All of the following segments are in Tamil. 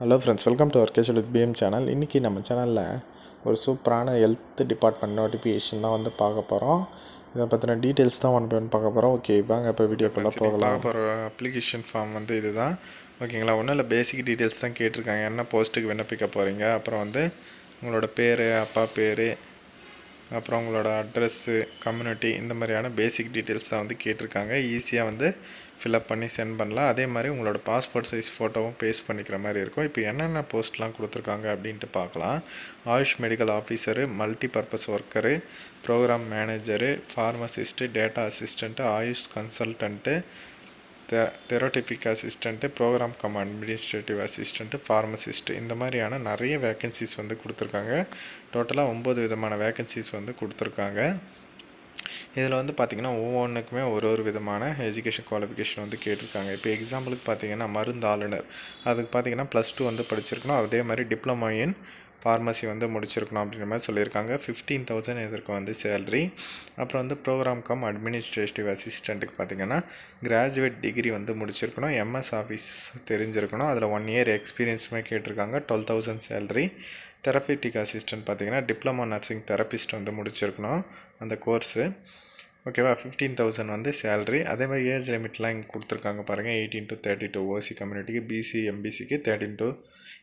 Hello friends welcome to our casual with PM channel இன்றைக்கி நம்ம சேனலில் ஒரு சூப்பரான ஹெல்த் டிபார்ட்மெண்ட் நோட்டிஃபிகேஷன் தான் வந்து பார்க்க போகிறோம் இதை பற்றின டீட்டெயில்ஸ் தான் ஒன் பை ஒன் பார்க்க போகிறோம் ஓகே வாங்க இப்போ வீடியோக்குள்ளே போகலாம். போகிற அப்ளிகேஷன் ஃபார்ம் வந்து இதுதான். ஓகேங்களா ஒன்றும் இல்லை பேசிக் டீட்டெயில்ஸ் தான் கேட்டிருக்காங்க. என்ன போஸ்ட்டுக்கு விண்ணப்பிக்க போகிறீங்க அப்புறம் வந்து உங்களோட பேர் அப்பா பேர் அப்புறம் உங்களோட அட்ரஸ்ஸு கம்யூனிட்டி இந்த மாதிரியான பேசிக் டீட்டெயில்ஸ் தான் வந்து கேட்டிருக்காங்க. ஈஸியாக வந்து ஃபில்அப் பண்ணி சென்ட் பண்ணலாம். அதே மாதிரி உங்களோட பாஸ்போர்ட் சைஸ் ஃபோட்டோவும் பேஸ்ட் பண்ணிக்கிற மாதிரி இருக்கும். இப்போ என்னென்ன போஸ்ட்லாம் கொடுத்துருக்காங்க அப்படின்ட்டு பார்க்கலாம். AYUSH medical officer multi purpose worker program manager pharmacist data assistant AYUSH consultant தெ therapeutic assistant program cum administrative assistant pharmacist இந்த மாதிரியான நிறைய வேக்கன்சிஸ் வந்து கொடுத்துருக்காங்க. டோட்டலாக ஒம்பது விதமான வேக்கன்சிஸ் வந்து கொடுத்துருக்காங்க. இதில் வந்து பார்த்திங்கன்னா ஒவ்வொன்றுக்குமே ஒரு ஒரு விதமான எஜுகேஷன் குவாலிஃபிகேஷன் வந்து கேட்டிருக்காங்க. இப்போ எக்ஸாம்பிளுக்கு பார்த்திங்கன்னா மருந்து ஆளுநர் அதுக்கு பார்த்தீங்கன்னா ப்ளஸ் டூ வந்து படிச்சிருக்கணும். அதே மாதிரி டிப்ளமோ இன் ஃபார்மசி வந்து முடிச்சிருக்கணும் அப்படின்ற மாதிரி சொல்லியிருக்காங்க. ஃபிஃப்டீன் தௌசண்ட் இதற்கு வந்து சேல்ரி அப்புறம் வந்து ப்ரோக்ராம் கம் அட்மினிஸ்ட்ரேட்டிவ் அசிஸ்டண்ட்டுக்கு பார்த்தீங்கன்னா கிராஜுவேட் டிகிரி வந்து முடிச்சிருக்கணும். எம்எஸ் ஆஃபீஸ் தெரிஞ்சிருக்கணும். அதில் ஒன் இயர் எக்ஸ்பீரியன்ஸுமே கேட்டிருக்காங்க. Twelve thousand salary therapeutic assistant பார்த்தீங்கன்னா டிப்ளமோ நர்சிங் தெரபிஸ்ட் வந்து முடிச்சிருக்கணும் அந்த கோர்ஸு ஓகேவா? ஃபிஃப்டீன் தௌசண்ட் வந்து சேல்ரி அதே மாதிரி ஏஜ் லிமிட்லாம் இங்கே கொடுத்துருக்காங்க பாருங்கள் eighteen to thirty two OC கம்யூனிட்டிக்கு BC எம்பிசிக்கு thirteen to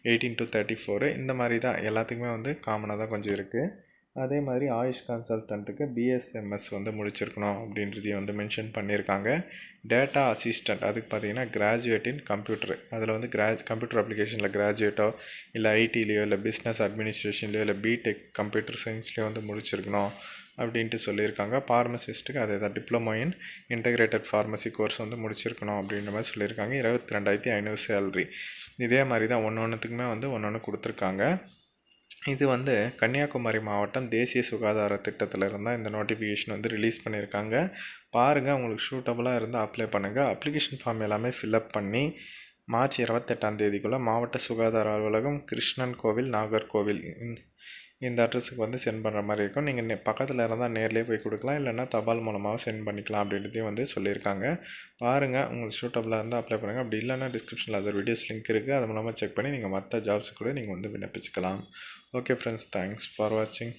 eighteen to thirty four இந்த மாதிரி தான் எல்லாத்துக்குமே வந்து காமனாக தான் கொஞ்சம் இருக்குது அதே மாதிரி ஆயுஷ் கன்சல்டண்ட்டுக்கு பிஎஸ்எம்எஸ் வந்து முடிச்சிருக்கணும் அப்படின்றதையும் வந்து மென்ஷன் பண்ணியிருக்காங்க. டேட்டா அசிஸ்டண்ட் அதுக்கு பார்த்தீங்கன்னா கிராஜுவேட் இன் கம்ப்யூட்டர் அதில் வந்து கிராஜ் கம்ப்யூட்டர் அப்ளிகேஷனில் கிராஜுவேட்டோ இல்லை ஐடிலேயோ இல்லை பிஸ்னஸ் அட்மினிஸ்ட்ரேஷன்லையோ இல்லை பிடெக் கம்ப்யூட்டர் சயின்ஸ்லேயோ வந்து முடிச்சிருக்கணும். அப்படின்ட்டு சொல்லியிருக்காங்க. ஃபார்மசிஸ்ட்டுக்கு அதே தான். Diploma in integrated pharmacy course வந்து முடிச்சிருக்கணும் அப்படின்ற மாதிரி சொல்லியிருக்காங்க. இருபத்தி ரெண்டாயிரத்தி ஐநூறு சேலரி இதே மாதிரி தான் ஒன்று ஒன்றுத்துக்குமே வந்து ஒன்று ஒன்று கொடுத்துருக்காங்க. இது வந்து கன்னியாகுமரி மாவட்டம் தேசிய சுகாதார திட்டத்தில் இருந்தால் இந்த நோட்டிஃபிகேஷன் வந்து ரிலீஸ் பண்ணியிருக்காங்க. பாருங்கள் உங்களுக்கு சூட்டபுளாக இருந்தால் அப்ளை பண்ணுங்கள் அப்ளிகேஷன் ஃபார்ம் எல்லாமே ஃபில்அப் பண்ணி மார்ச் இருபத்தெட்டாம் தேதிக்குள்ளே மாவட்ட சுகாதார அலுவலகம் கிருஷ்ணன் கோவில் நாகர்கோவில் இந்த அட்ரஸுக்கு வந்து சென்ட் பண்ணுற மாதிரி இருக்கும். நீங்கள் பக்கத்தில் இருந்தால் நேர்லேயே போய் கொடுக்கலாம். இல்லைன்னா தபால் மூலமாக சென்ட் பண்ணிக்கலாம் அப்படின்றதையும் வந்து சொல்லியிருக்காங்க. பாருங்கள் உங்களுக்கு சூட்டபுளாக இருந்தால் அப்ளை பண்ணுங்கள் அப்படி இல்லைன்னா டிஸ்கிரிப்ஷனில் அதர் வீடியோஸ் லிங்க் இருக்குது அது மூலமாக செக் பண்ணி நீங்கள் மற்ற ஜாப்ஸ் கூட நீங்கள் வந்து விண்ணப்பிச்சுக்கலாம். ஓகே ஃப்ரெண்ட்ஸ் தேங்க்ஸ் ஃபார் வாட்சிங்